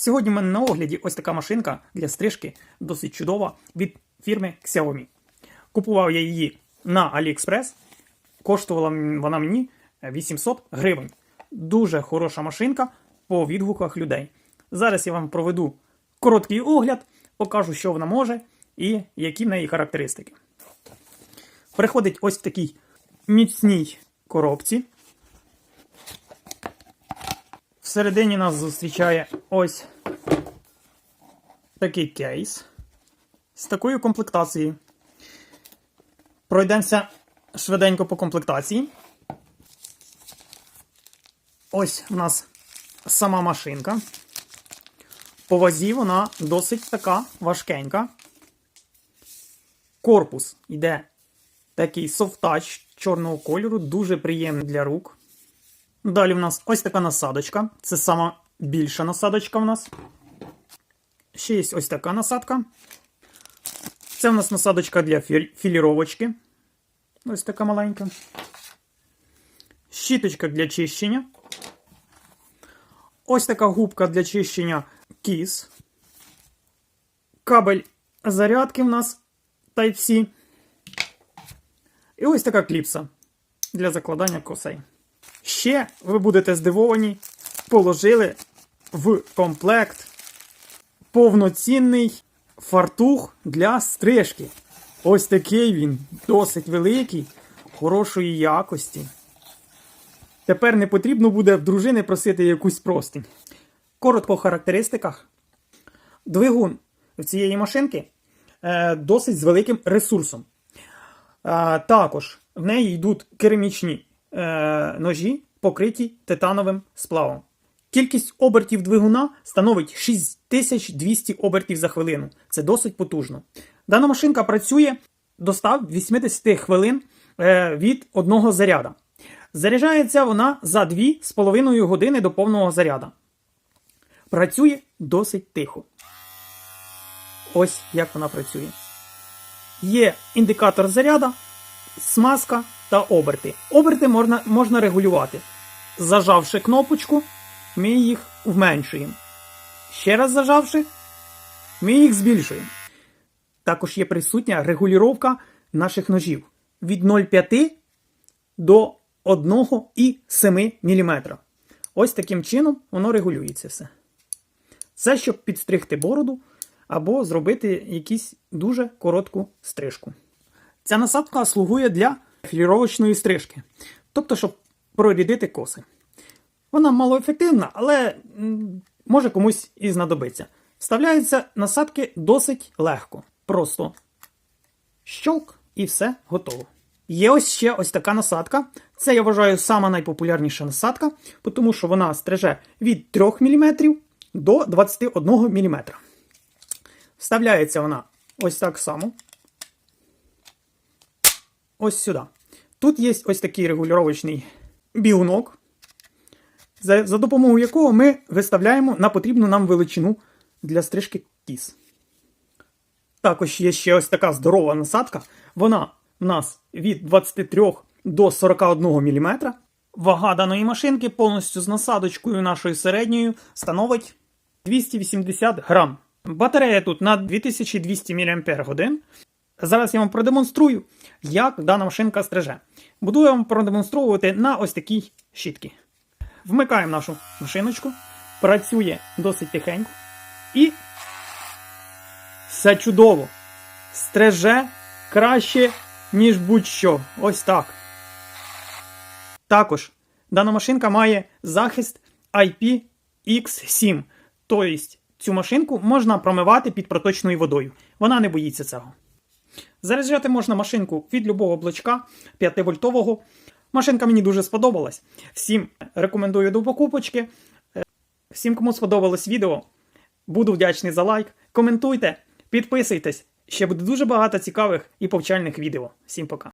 Сьогодні в мене на огляді ось така машинка для стрижки, досить чудова від фірми Xiaomi. Купував я її на AliExpress. Коштувала вона мені 800 гривень. Дуже хороша машинка по відгуках людей. Зараз я вам проведу короткий огляд, покажу, що вона може і які в неї характеристики. Приходить ось в такій міцній коробці. Всередині нас зустрічає ось такий кейс з такою комплектацією. Пройдемося швиденько по комплектації. Ось в нас сама машинка. По вазі вона досить така важкенька. Корпус йде такий софтач чорного кольору, дуже приємний для рук. Далі в нас ось така насадочка. Це сама більша насадочка в нас. Ще є ось така насадка. Це в нас насадочка для філіровочки. Ось така маленька. Щіточка для чищення. Ось така губка для чищення кіз. Кабель зарядки в нас Type-C. І ось така кліпса для закладання косей. Ще ви будете здивовані, положили в комплект повноцінний фартух для стрижки. Ось такий він, досить великий, хорошої якості. Тепер не потрібно буде в дружини просити якусь простинь. Коротко по характеристиках. Двигун в цієї машинки е, досить з великим ресурсом. А, також в неї йдуть керамічні е, ножі, покриті титановим сплавом. Кількість обертів двигуна становить 6200 обертів за хвилину. Це досить потужно. Дана машинка працює до 180 хвилин е, від одного заряда. Заряджається вона за 2,5 години до повного заряда. Працює досить тихо. Ось як вона працює. Є індикатор заряда, смазка та оберти. Оберти можна, можна регулювати. Зажавши кнопочку, ми їх вменшуємо. Ще раз зажавши, ми їх збільшуємо. Також є присутня регулювання наших ножів від 0,5 до 1,7 мм. Ось таким чином воно регулюється все. Це щоб підстригти бороду або зробити якусь дуже коротку стрижку. Ця насадка слугує для філіровочної стрижки, тобто, щоб прорідити коси. Вона малоефективна, але може комусь і знадобиться. Вставляються насадки досить легко. Просто щолк і все готово. Є ось ще ось така насадка. Це я вважаю сама найпопулярніша насадка, тому що вона стриже від 3 мм до 21 мм. Вставляється вона ось так само. Ось сюди. Тут є ось такий регулювачний бігунок, за, за допомогою якого ми виставляємо на потрібну нам величину для стрижки кіз. Також є ще ось така здорова насадка. Вона в нас від 23 до 41 мм. Вага даної машинки повністю з насадочкою нашою середньою становить 280 грам. Батарея тут на 2200 мАч. Зараз я вам продемонструю, як дана машинка стриже. Буду я вам продемонструвати на ось такій щітці. Вмикаємо нашу машиночку, працює досить тихенько. І все чудово. Стриже краще, ніж будь-що. Ось так. Також дана машинка має захист IPX7. Тобто цю машинку можна промивати під проточною водою. Вона не боїться цього. Заряджати можна машинку від любого блочка 5-вольтового. Машинка мені дуже сподобалась. Всім рекомендую до покупочки. Е, Всім, кому сподобалось відео, буду вдячний за лайк. Коментуйте, підписуйтесь. Ще буде дуже багато цікавих і повчальних відео. Всім пока.